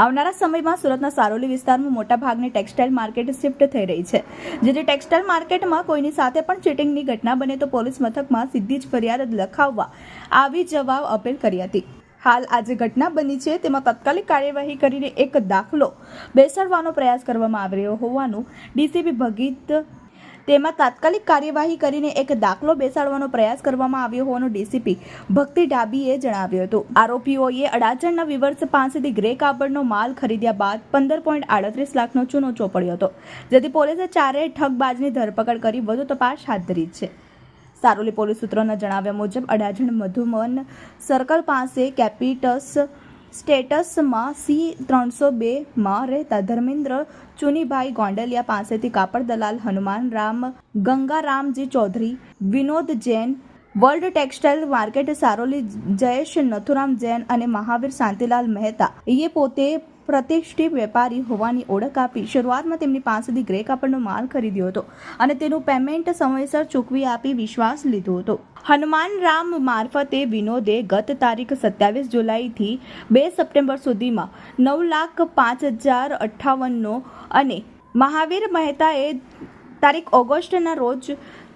આવનારા સમયમાં સુરતના સારોલી વિસ્તારમાં મોટા ભાગની ટેક્સટાઇલ માર્કેટ શિફ્ટ થઈ રહી છે. જેથી ટેક્સટાઇલ માર્કેટમાં કોઈની સાથે પણ ચીટિંગની ઘટના બને તો પોલીસ મથકમાં સીધી જ ફરિયાદ લખાવવા આવી જવા અપીલ કરી હતી. હાલ આજે ઘટના બની છે, તેમાં તત્કાલિક કાર્યવાહી કરીને એક દાખલો બેસાડવાનો પ્રયાસ કરવામાં આવી રહ્યો હોવાનું ડીસીપી ભગીત તેમાં તાત્કાલિક કાર્યવાહી કરીને એક દાખલો બેસાડવાનો પ્રયાસ કરવામાં આવ્યો હોવાનું ડીસીપી ભક્તિ ડાબીએ જણાવ્યું હતું. આરોપીઓએ અડાજણના વિવર્સ પાસેથી ગ્રે કાપડનો માલ ખરીદ્યા બાદ પંદર પોઈન્ટ આડત્રીસ લાખનો ચૂનો ચોપડ્યો હતો, જેથી પોલીસે ચારેય ઠગબાજની ધરપકડ કરી વધુ તપાસ હાથ ધરી છે. સારોલી પોલીસ સૂત્રોના જણાવ્યા મુજબ અડાજણ મધુમન સર્કલ પાસે કેપિટસ સ્ટેટસમાં સી ત્રણસો બેમાં રહેતા ધર્મેન્દ્ર ચુનીભાઈ ગોંડલિયા પાસેથી કાપડ દલાલ Hanuman Ram, Gangaramji Chaudhary, Vinod Jain, world textile market Saroli, Jayesh Nathuram Jain અને મહાવીર શાંતિલાલ મહેતા. એ પોતે પ્રતિષ્ઠિત વેપારી હોવાની ઓળખ આપી શરૂઆતમાં તેમની પાસેથી ગ્રે કાપડનો માલ ખરીદ્યો હતો અને તેનું પેમેન્ટ સમયસર ચૂકવી આપી વિશ્વાસ લીધો હતો. હનુમાન રામ મારફતે વિનોદે ગત તારીખ સત્યાવીસ જુલાઈથી બે સપ્ટેમ્બર સુધીમાં નવ લાખ પાંચ હજાર અઠ્ઠાવનનો અને મહાવીર મહેતાએ તારીખ ઓગસ્ટના રોજ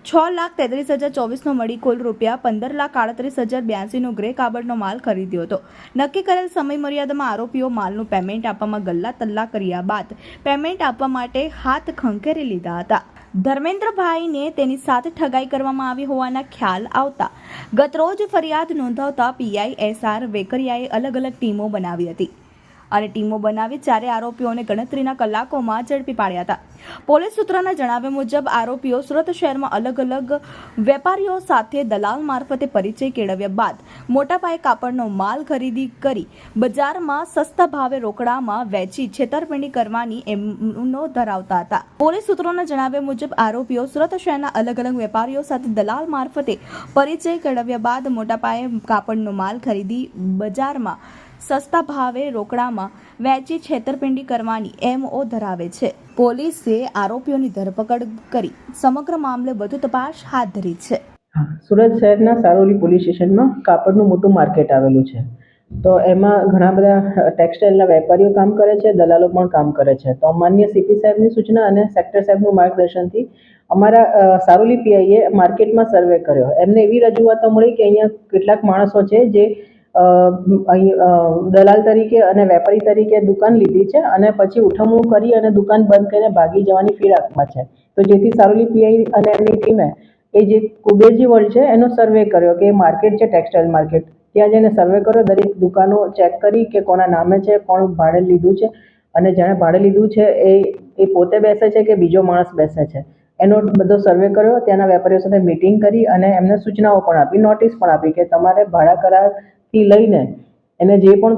છ લાખ તેત્રીસ હજાર ચોવીસનો મળી કુલ રૂપિયા પંદર લાખ આડત્રીસ હજાર બ્યાસીનો ગ્રે કાબડનો માલ ખરીદ્યો હતો. નક્કી કરેલ સમય મર્યાદામાં આરોપીઓ માલનું પેમેન્ટ આપવામાં ગલ્લા તલ્લા કર્યા બાદ પેમેન્ટ આપવા માટે હાથ ખંખેરી લીધા હતા. ધર્મેન્દ્રભાઈને તેની સાથે ઠગાઈ કરવામાં આવી હોવાના ખ્યાલ આવતા. ગતરોજ ફરિયાદ નોંધાવતા પીઆઈ એસઆર વેકરિયાએ અલગ અલગ ટીમો બનાવી હતી. અને ટીમો બનાવી ચારે આરોપીઓને ગણતરીના કલાકોમાં ઝડપી પાડ્યા હતા. પોલીસ સૂત્રોના જણાવ્યા મુજબ, આરોપીઓ સુરત શહેરમાં અલગ અલગ વેપારીઓ સાથે દલાલ મારફતે પરિચય કેળવ્યા બાદ મોટા પાયે કાપડનો માલ ખરીદી કરી બજારમાં સસ્તા ભાવે રોકડામાં વેચી છેતરપિંડી કરવાની એમનો ધરાવતા હતા. પોલીસ સૂત્રોના જણાવ્યા મુજબ, આરોપીઓ સુરત શહેરના અલગ અલગ વેપારીઓ સાથે દલાલ મારફતે પરિચય કેળવ્યા બાદ મોટા પાયે કાપડનો માલ ખરીદી બજારમાં સસ્તા ભાવે રોકડામાં વેચી છેતરપિંડી કરવાની એમઓ ધરાવે છે. પોલીસે આરોપીઓની ધરપકડ કરી. સમગ્ર મામલે વધુ તપાસ હાથ ધરી છે. સુરત શહેરના સારોલી પોલીસ સ્ટેશનમાં કાપડનું મોટું માર્કેટ આવેલું છે. તો એમાં ઘણા બધા ટેક્સટાઇલના વેપારીઓ કામ કરે છે, દલાલો પણ કામ કરે છે. તો માન્ય સીપી સાહેબની સૂચના અને સેક્ટર સાહેબનું માર્ગદર્શનથી અમારા સારોલી પીઆઈએ માર્કેટમાં સર્વે કર્યો. એમને એવી રજૂઆતો મળી કે અહીંયા કેટલાક માણસો છે જે અહીં દલાલ તરીકે અને વેપારી તરીકે દુકાન લીધી છે અને પછી ઉઠમણું કરી અને દુકાન બંધ કરીને ભાગી જવાની ફિરાકમાં છે. તો જેથી સારોલી પીઆઈ અને એમની ટીમે એ જે કુબેરજી વર્લ્ડ છે એનો સર્વે કર્યો કે માર્કેટ છે ટેક્સટાઇલ માર્કેટ. ત્યાં જઈને સર્વે કર્યો, દરેક દુકાનો ચેક કરી કે કોના નામે છે, કોણ ભાડે લીધું છે અને જેણે ભાડે લીધું છે એ એ પોતે બેસે છે કે બીજો માણસ બેસે છે. એનો બધો સર્વે કર્યો, ત્યાંના વેપારીઓ સાથે મિટિંગ કરી અને એમને સૂચનાઓ પણ આપી, નોટિસ પણ આપી કે તમારે ભાડા કરારથી લઈને એને જે પણ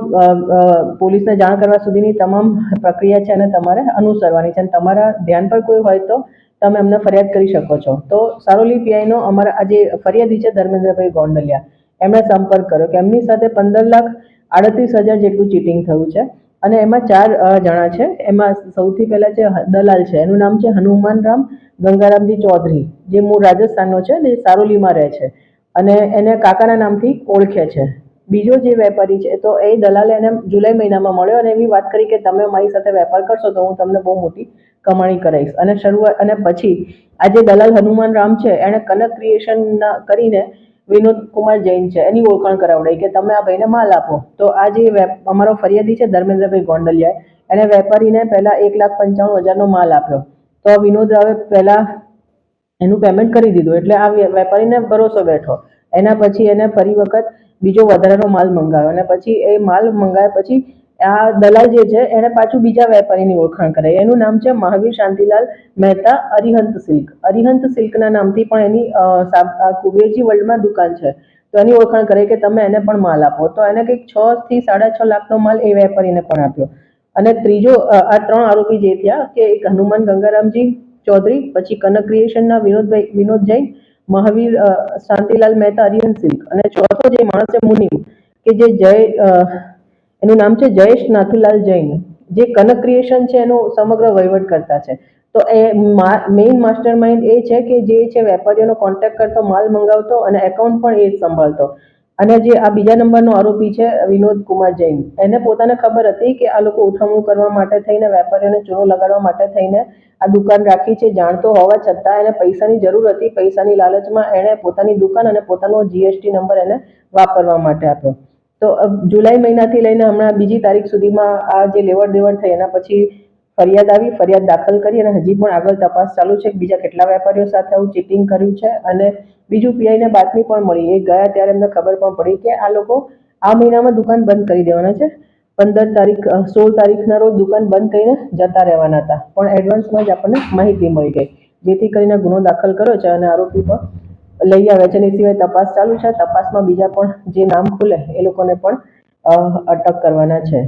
પોલીસને જાણ કરવા સુધીની તમામ પ્રક્રિયા છે અને તમારે અનુસરવાની છે અને તમારા ધ્યાન પર કોઈ હોય તો તમે અમને ફરિયાદ કરી શકો છો. તો સારોલી પીઆઈનો અમારા આ જે ફરિયાદી છે ધર્મેન્દ્રભાઈ ગોંડલિયા, એમણે સંપર્ક કર્યો કે એમની સાથે પંદર લાખ આડત્રીસ હજાર જેટલું ચીટિંગ થયું છે અને એમાં ચાર જણા છે. એમાં સૌથી પહેલાં છે દલાલ છે, એનું નામ છે હનુમાન રામ ગંગારામજી ચૌધરી, જે મૂળ રાજસ્થાનનો છે ને એ સારોલીમાં રહે છે અને એને કાકાના નામથી ઓળખે છે. બીજો જે વેપારી છે, તો એ દલાલે એને જુલાઈ મહિનામાં મળ્યો અને એવી વાત કરી કે તમે મારી સાથે વેપાર કરશો તો હું તમને બહુ મોટી કમાણી કરાવીશ. અને શરૂઆત, અને પછી આ જે દલાલ હનુમાન રામ છે, એણે કનક ક્રિએશન કરીને વિનોદ કુમાર જૈન છે, એની ઓળખાણ કરાવડાવી કે તમે આ ભાઈને માલ આપો. તો આ જે અમારો ફરિયાદી છે ધર્મેન્દ્રભાઈ ગોંડલિયાએ, એણે વેપારીને પહેલાં એક લાખ પંચાણું હજારનો માલ આપ્યો. તો વિનોદ રાવે પહેલાં એનું પેમેન્ટ કરી દીધું, એટલે આ વેપારીને ભરોસો બેઠો. એના પછી એને ફરી વખત બીજો વધારાનો માલ મંગાવ્યો અને પછી એ માલ મંગાવ્યા પછી આ દલાલ જે છે એને પાછું બીજા વેપારીની ઓળખાણ કરાવી એનું નામ છે મહાવીર શાંતિલાલ મહેતા અરિહંત સિલ્ક. અરિહંત સિલ્કના નામથી પણ એની કુબેરજી વર્લ્ડમાં દુકાન છે. તો એની ઓળખાણ કરે કે તમે એને પણ માલ આપો. તો એને કંઈક છ થી સાડા છ લાખનો માલ એ વેપારીને પણ આપ્યો. અને ત્રીજો આ ત્રણ આરોપી જે થયા કે એક હનુમાન ગંગારામજી ચૌધરી, પછી કનક ક્રિએશનના વિનોદભાઈ, વિનોદ જૈન મહાવીર શાંતિલાલ મહેતા, અરિહંત સિલ્ક અને ચોથો જે માણસ છે મુનિમ, કે જે જય એનું નામ છે જયેશ નાથુલાલ જૈન, જે કનક ક્રિએશન છે એનો સમગ્ર વહીવટ કરતા છે. તો એ મેઇન માસ્ટર માઇન્ડ એ છે કે જે છે વેપારીઓનો કોન્ટેક્ટ કરતો, માલ મંગાવતો અને એકાઉન્ટ પણ એ જ સંભાળતો. અને જે આ બીજા નંબરનો આરોપી છે, વિનોદ કુમાર જૈન, એને પોતાને ખબર હતી કે આ લોકો ઉઠમણું કરવા માટે થઈને, વેપારીઓને ચૂનો લગાડવા માટે થઈને આ દુકાન રાખી છે, જાણતો હોવા છતાં એને પૈસાની જરૂર હતી, પૈસાની લાલચમાં એણે પોતાની દુકાન અને પોતાનો જીએસટી નંબર એને વાપરવા માટે આપ્યો. તો જુલાઈ મહિનાથી લઈને હમણાં બીજી તારીખ સુધીમાં આ જે લેવડ દેવડ થઈ, એના પછી ફરિયાદ આવી, ફરિયાદ દાખલ કરી અને હજી પણ આગળ તપાસ ચાલુ છે. બીજા કેટલા વેપારીઓ સાથે આવું ચીટિંગ કર્યું છે અને બીજું પીઆઈને બાતમી પણ મળી. એ ગયા ત્યારે એમને ખબર પણ પડી કે આ લોકો આ મહિનામાં દુકાન બંધ કરી દેવાના છે. પંદર તારીખ સોળ તારીખના રોજ દુકાન બંધ કરીને જતા રહેવાના હતા. પણ એડવાન્સમાં જ આપણને માહિતી મળી ગઈ. જેથી કરીને ગુનો દાખલ કર્યો છે અને આરોપી પણ લઈ આવે છે. એ સિવાય તપાસ ચાલુ છે. તપાસમાં બીજા પણ જે નામ ખુલે, એ લોકોને પણ અટક કરવાના છે.